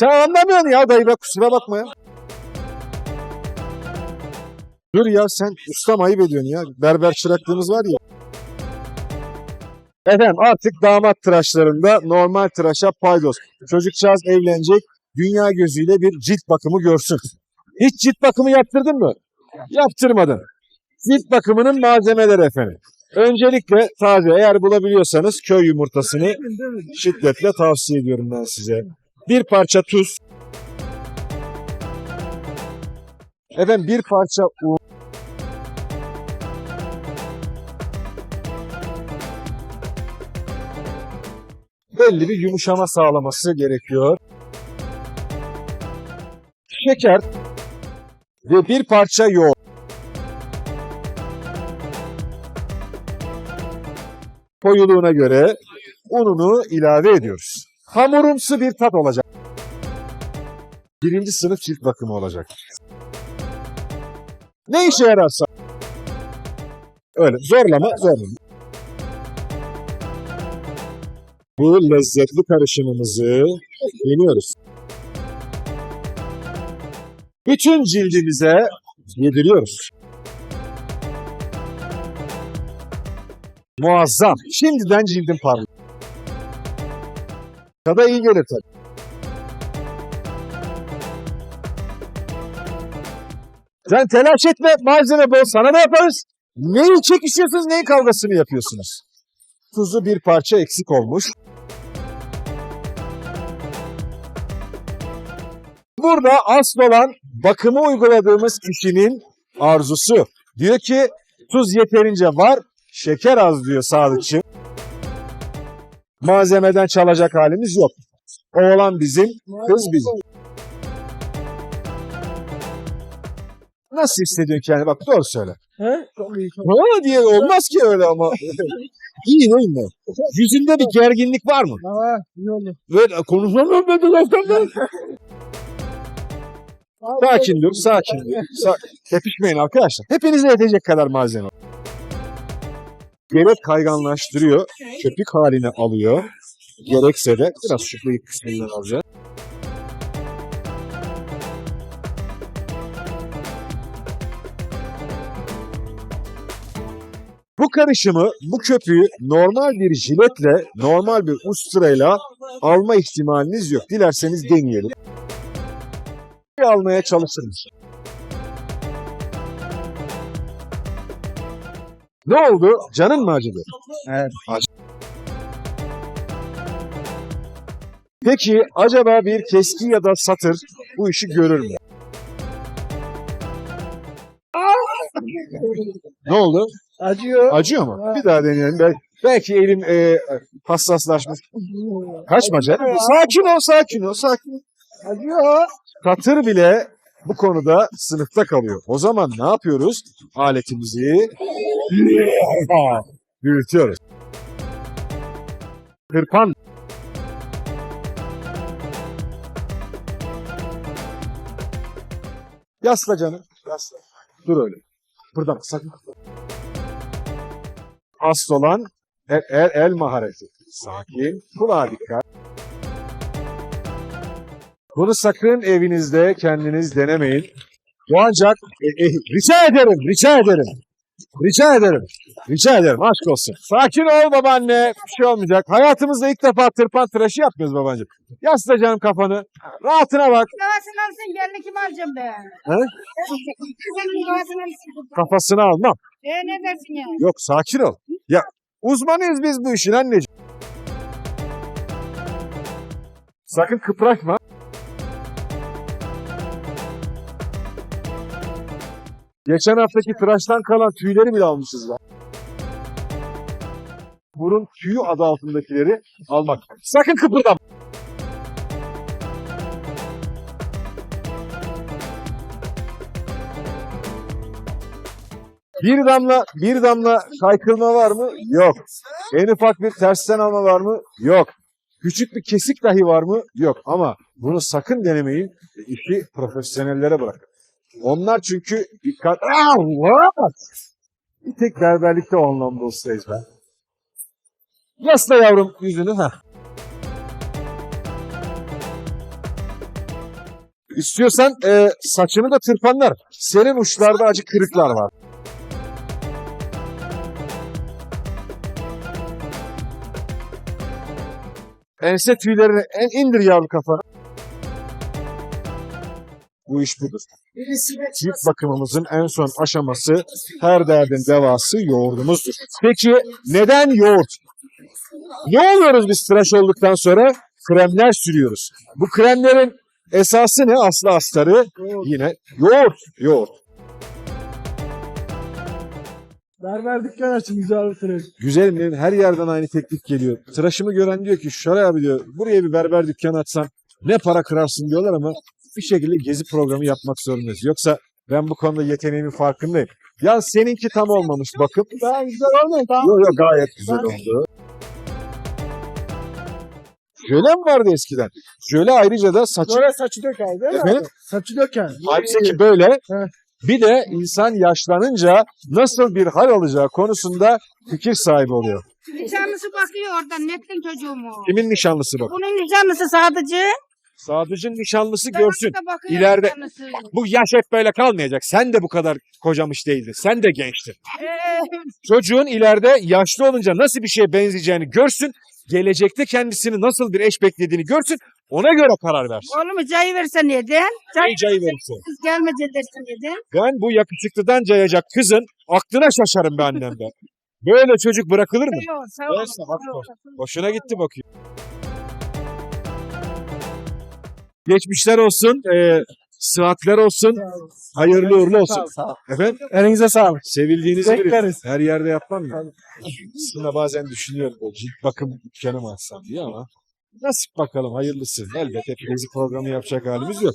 Sen anlamıyorsun ya dayı be kusura bakma ya. Dur ya sen ustam ayıp ediyorsun ya. Berber çıraklığımız var ya. Efendim artık damat tıraşlarında normal tıraşa paydos. Çocukcağız evlenecek dünya gözüyle bir cilt bakımı görsün. Hiç cilt bakımı yaptırdın mı? Yaptırmadın. Cilt bakımının malzemeleri efendim. Öncelikle taze eğer bulabiliyorsanız köy yumurtasını şiddetle tavsiye ediyorum ben size. Bir parça tuz. Efendim bir parça un. Belli bir yumuşama sağlaması gerekiyor. Şeker ve bir parça yoğurt. Koyuluğuna göre ununu ilave ediyoruz. Hamurumsu bir tat olacak. Birinci sınıf cilt bakımı olacak. Ne işe yararsa. Öyle zorlama zorlama. Bu lezzetli karışımımızı yeniyoruz. Bütün cildimize yediriyoruz. Muazzam. Şimdiden cildim parlıyor. Tada iyi gelir tabii. Sen telaş etme malzeme bol sana ne yaparız? Neyi çekişiyorsunuz neyin kavgasını yapıyorsunuz? Tuzu bir parça eksik olmuş. Burada asıl olan bakımı uyguladığımız kişinin arzusu. Diyor ki tuz yeterince var, şeker az diyor sağlıkçı. Malzemeden çalacak halimiz yok. Oğlan bizim, kız bizim. Nasıl hissediyorsun kendini? Bak doğru söyle. He? Çok iyi. Çok diye olmaz ki öyle ama. İyi değil mi? Yüzünde bir gerginlik var mı? Ha, iyi oldu. Böyle konuşamıyorum ben de laftan Sakin dur, sakin dur. Sa tepişmeyin arkadaşlar. Hepinize yetecek kadar malzeme. Gerek kayganlaştırıyor, köpük haline alıyor. Gerekse de biraz şu kısmından alacağız. Bu karışımı, bu köpüğü normal bir jiletle, normal bir usturayla alma ihtimaliniz yok. Dilerseniz deneyelim. Almaya çalışırız. Ne oldu? Canın mı acıdı? Evet. Peki acaba bir keski ya da satır bu işi görür mü? Ne oldu? Acıyor. Acıyor mu? Bir daha deneyelim. Belki, belki elim e, hassaslaşmış. Kaçma canım. Sakin ol, sakin ol, sakin ol. Acıyor. Satır bile bu konuda sınıfta kalıyor. O zaman ne yapıyoruz? Aletimizi büyütüyoruz. Hırpan Yasla canım. Yasla. Dur öyle. Buradan sakın. Asıl olan el, el, el mahareti. Sakin. Kulağa dikkat. Bunu sakın evinizde kendiniz denemeyin. Bu ancak e, e, rica ederim, rica ederim. Rica ederim. Rica ederim. Aşk olsun. Sakin ol babaanne. Bir şey olmayacak. Hayatımızda ilk defa tırpan tıraşı yapmıyoruz babacığım. Yasla canım kafanı. Rahatına bak. Yuvasını alsın gelini kim alacağım be? He? Senin yuvasını alsın. Kafasını almam. E ne dersin ya? Yok sakin ol. Ya uzmanıyız biz bu işin anneciğim. Sakın kıpraşma. Geçen haftaki tıraştan kalan tüyleri bile almışız lan. Burun tüyü adı altındakileri almak. Sakın kıpırdama. Bir damla bir damla kaykılma var mı? Yok. En ufak bir tersten alma var mı? Yok. Küçük bir kesik dahi var mı? Yok. Ama bunu sakın denemeyin. İşi profesyonellere bırakın. Onlar çünkü dikkat... Allah! Bir tek berberlikte o anlamda ustayız ben. Yasla yavrum yüzünü. Heh. İstiyorsan e, saçını da tırpanlar. Senin uçlarda acı kırıklar var. Ense tüylerini en indir yavrum kafanı. Bu iş budur. Cilt bakımımızın en son aşaması her derdin devası yoğurdumuzdur. Peki neden yoğurt? Ne oluyoruz biz tıraş olduktan sonra? Kremler sürüyoruz. Bu kremlerin esası ne? Aslı astarı yine yoğurt. Yoğurt. Berber dükkan açın güzel bir tıraş. Güzelim benim her yerden aynı teklif geliyor. Tıraşımı gören diyor ki Şaray abi diyor buraya bir berber dükkanı açsan ne para kırarsın diyorlar ama bir şekilde gezi programı yapmak zorundayız. Yoksa ben bu konuda yeteneğimin farkındayım. Ya seninki tam olmamış bakım. Ben güzel tamam. Yok yok gayet güzel oldu. Jöle mi vardı eskiden? Jöle ayrıca da saçı... Böyle saçı döker değil mi? Efendim? Saçı döker. Halbuki böyle. Heh. Bir de insan yaşlanınca nasıl bir hal alacağı konusunda fikir sahibi oluyor. Nişanlısı bakıyor oradan. Nettin çocuğumu. Kimin nişanlısı bak. Bunun nişanlısı sadıcı. Sadıcın nişanlısı görsün. İleride-. Bu yaş hep böyle kalmayacak. Sen de bu kadar kocamış değildin. Sen de gençtin. Çocuğun ileride yaşlı olunca nasıl bir şeye benzeyeceğini görsün. Gelecekte kendisini nasıl bir eş beklediğini görsün. Ona göre karar versin. oğlumu cayı verse neden? Cayı cayı verirse. kız gelmeyecek dersin neden? Ben bu yakışıklıdan cayacak kızın aklına şaşarım be annem be. Böyle çocuk bırakılır mı? Yok sağ ol. Hoşuna gitti bakıyor. Geçmişler olsun, e, sıhhatler olsun, hayırlı uğurlu olsun. Sağ ol. Efendim, Elinize sağlık. sevildiğinizi bilin. Bekleriz. Her yerde yapmam ya. Aslında bazen düşünüyorum o cilt bakım dükkanı mı açsam diye ama nasip bakalım hayırlısı. Elbette hep gezi programı yapacak halimiz yok.